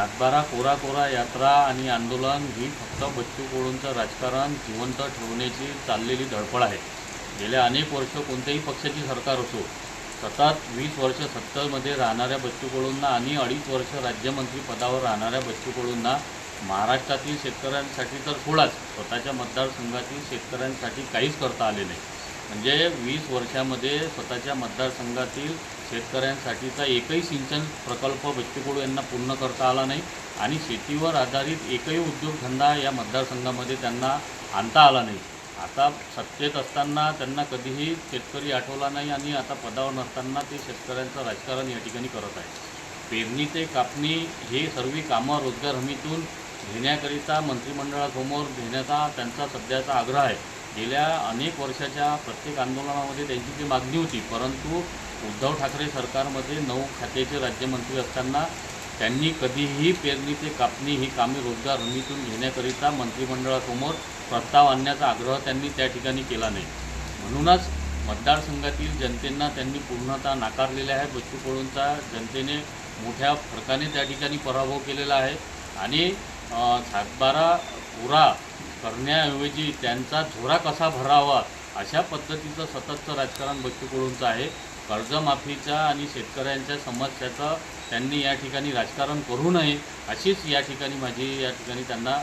सातबारा कोरा कोरा यात्रा आणि आंदोलन ही फक्त बच्चू कडूंचं राजकारण जिवंत ठेवण्याची चाललेली धडपड आहे. गेल्या अनेक वर्ष कोणत्याही पक्षाची सरकार असो सतत वीस वर्ष सत्तरमध्ये राहणाऱ्या बच्चू कडूंना आणि अडीच वर्ष राज्यमंत्री पदावर राहणाऱ्या बच्चू कडूंना महाराष्ट्रातील शेतकऱ्यांसाठी तर सोडाच स्वतःच्या मतदारसंघातील शेतकऱ्यांसाठी काहीच करता आले नाही. म्हणजे वीस वर्षामध्ये स्वतःच्या मतदारसंघातील शेतकऱ्यांसाठीचा एकही सिंचन प्रकल्प बच्चू यांना पूर्ण करता आला नाही आणि शेतीवर आधारित एकही उद्योगधंदा या मतदारसंघामध्ये त्यांना आणता आला नाही. आता सत्तेत असताना त्यांना कधीही शेतकरी आठवला नाही आणि आता पदावर नसताना ते शेतकऱ्यांचं राजकारण या ठिकाणी करत आहे पेरणी ते कापणी हे सर्व कामं रोजगार हमीतून घेण्याकरिता मंत्रिमंडळासमोर घेण्याचा त्यांचा सध्याचा आग्रह आहे. गेल्या अनेक वर्षाच्या प्रत्येक आंदोलनामध्ये त्यांची ती मागणी होती परंतु उद्धव ठाकरे सरकारमध्ये नऊ खात्याचे राज्यमंत्री असताना त्यांनी कधीही पेरणी ते कापणी ही कामे रोजगार हमीतून घेण्याकरिता मंत्रिमंडळासमोर प्रस्ताव आणण्याचा आग्रह त्यांनी त्या ठिकाणी केला नाही. म्हणूनच मतदारसंघातील जनतेंना त्यांनी पूर्णतः नाकारलेले आहे बच्चू कडूंचा जनतेने मोठ्या फरकाने त्या ठिकाणी पराभव केलेला आहे. आणि सातबारा पुरा करण्याऐवजी त्यांचा झोरा कसा भरावा अशा पद्धतीचं सततचं राजकारण बच्चूकडूंचं आहे. कर्जमाफीच्या आणि शेतकऱ्यांच्या समस्याचं त्यांनी या ठिकाणी राजकारण करू नये अशीच या ठिकाणी माझी या ठिकाणी त्यांना